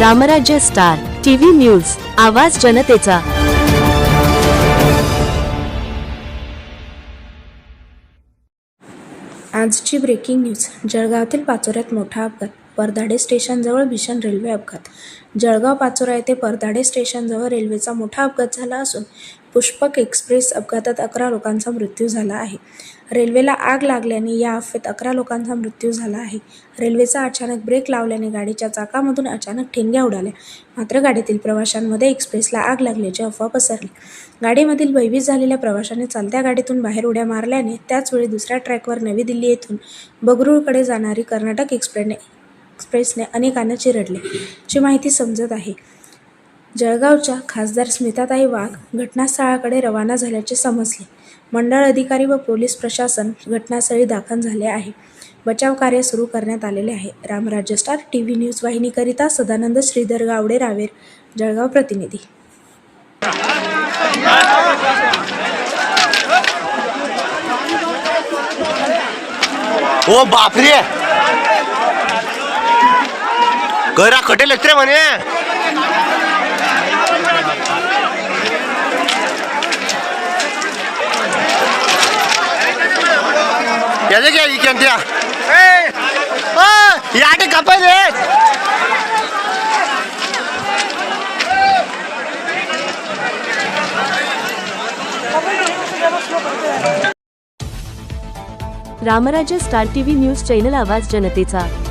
रामराज्य star TV news आवाज जनतेचा. आजची ब्रेकिंग न्यूज जळगावातील पाचोऱ्यात मोठा अपघात. परधाडे स्टेशनजवळ भीषण रेल्वे अपघात. जळगाव पाचोरा येथे परधाडे स्टेशनजवळ रेल्वेचा मोठा अपघात झाला असून पुष्पक एक्सप्रेस अपघातात अकरा लोकांचा मृत्यू झाला आहे. रेल्वेला आग लागल्याने या अफवेत अकरा लोकांचा मृत्यू झाला आहे. रेल्वेचा अचानक ब्रेक लावल्याने गाडीच्या चाकामधून अचानक ठिणग्या उडाल्या. मात्र गाडीतील प्रवाशांमध्ये एक्सप्रेसला आग लागल्याची अफवा पसरली. गाडीमधील भयभीत झालेल्या प्रवाशाने चालत्या गाडीतून बाहेर उड्या मारल्याने त्याचवेळी दुसऱ्या ट्रॅकवर नवी दिल्ली येथून बगरूळकडे जाणारी कर्नाटक एक्सप्रेसने एक्सप्रेसने अनेकांना चिरडले ची माहिती समजत आहे. जळगावच्या खासदार स्मिताताई वाघ घटनास्थळाकडे रवाना झाल्याचे समजले. मंडळ अधिकारी व पोलीस प्रशासन घटनास्थळी दाखल झाले आहे. बचाव कार्य सुरू करण्यात आलेले आहे. Ramrajya star T V news वाहिनीकरिता Sadanand Shridhar Gawade Raver Jalgaon प्रतिनिधी. ओ बापरे! करा कटेल रे म्हणे. याचे घ्या इकेन त्या याटे कपाय रे Ramrajya star TV news channel आवाज जनतेचा.